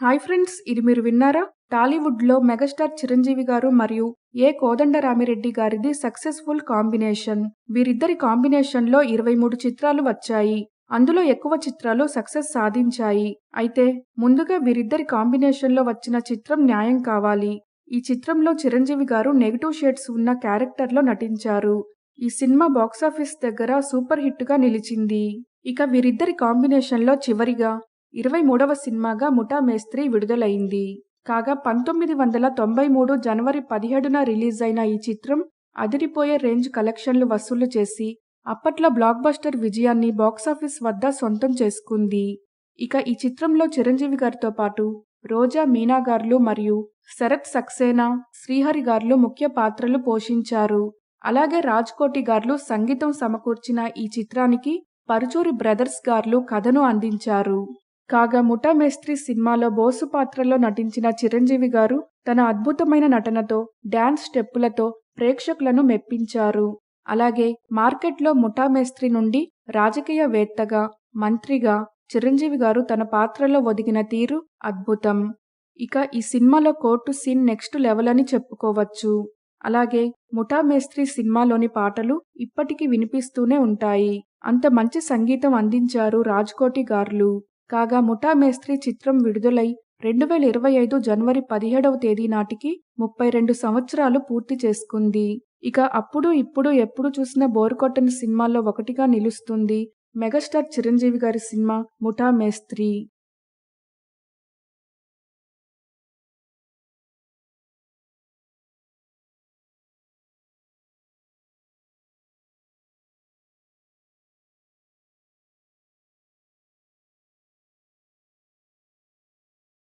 Hi friends ఇది మీరు విన్నారా? టాలీవుడ్లో మెగాస్టార్ చిరంజీవి గారు మరియు ఏ కోదండరామిరెడ్డి గారిది సక్సెస్ఫుల్ కాంబినేషన్. వీరిద్దరి కాంబినేషన్లో ఇరవై మూడు చిత్రాలు వచ్చాయి. అందులో ఎక్కువ చిత్రాలు సక్సెస్ సాధించాయి. అయితే ముందుగా వీరిద్దరి కాంబినేషన్లో వచ్చిన చిత్రం న్యాయం కావాలి. ఈ చిత్రంలో చిరంజీవి గారు నెగిటివ్ షేడ్స్ ఉన్న క్యారెక్టర్లో నటించారు. ఈ సినిమా బాక్సాఫీస్ దగ్గర సూపర్ హిట్గా నిలిచింది. ఇక వీరిద్దరి కాంబినేషన్లో చివరిగా ఇరవై మూడవ సినిమాగా ముఠా మేస్త్రి విడుదలైంది. కాగా పంతొమ్మిది వందల తొంభై మూడు జనవరి పదిహేడున రిలీజ్ అయిన ఈ చిత్రం అదిరిపోయే రేంజ్ కలెక్షన్లు వసూలు చేసి అప్పట్లో బ్లాక్ బస్టర్ విజయాన్ని బాక్సాఫీస్ వద్ద సొంతం చేసుకుంది. ఇక ఈ చిత్రంలో చిరంజీవి గారితో పాటు రోజా మీనా గార్లు మరియు శరత్ సక్సేనా శ్రీహరి గార్లు ముఖ్య పాత్రలు పోషించారు. అలాగే రాజ్కోటి గార్లు సంగీతం సమకూర్చిన ఈ చిత్రానికి పరుచూరి బ్రదర్స్ గార్లు కథను అందించారు. కాగా ముఠా మేస్త్రి సినిమాలో బోసు పాత్రలో నటించిన చిరంజీవి గారు తన అద్భుతమైన నటనతో డ్యాన్స్ స్టెప్పులతో ప్రేక్షకులను మెప్పించారు. అలాగే మార్కెట్లో ముఠా మేస్త్రి నుండి రాజకీయవేత్తగా మంత్రిగా చిరంజీవి గారు తన పాత్రలో ఒదిగిన తీరు అద్భుతం. ఇక ఈ సినిమాలో కోర్టు సీన్ నెక్స్ట్ లెవెల్ అని చెప్పుకోవచ్చు. అలాగే ముఠా మేస్త్రి సినిమాలోని పాటలు ఇప్పటికీ వినిపిస్తూనే ఉంటాయి. అంత మంచి సంగీతం అందించారు రాజ్కోటి గార్లు. కాగా ముఠా మేస్త్రి చిత్రం విడుదలై రెండు వేల ఇరవై ఐదు జనవరి పదిహేడవ తేదీ నాటికి ముప్పై రెండు సంవత్సరాలు పూర్తి చేసుకుంది. ఇక అప్పుడు ఇప్పుడు ఎప్పుడు చూసిన బోరుకొట్టని సినిమాల్లో ఒకటిగా నిలుస్తుంది మెగాస్టార్ చిరంజీవి గారి సినిమా ముఠా మేస్త్రి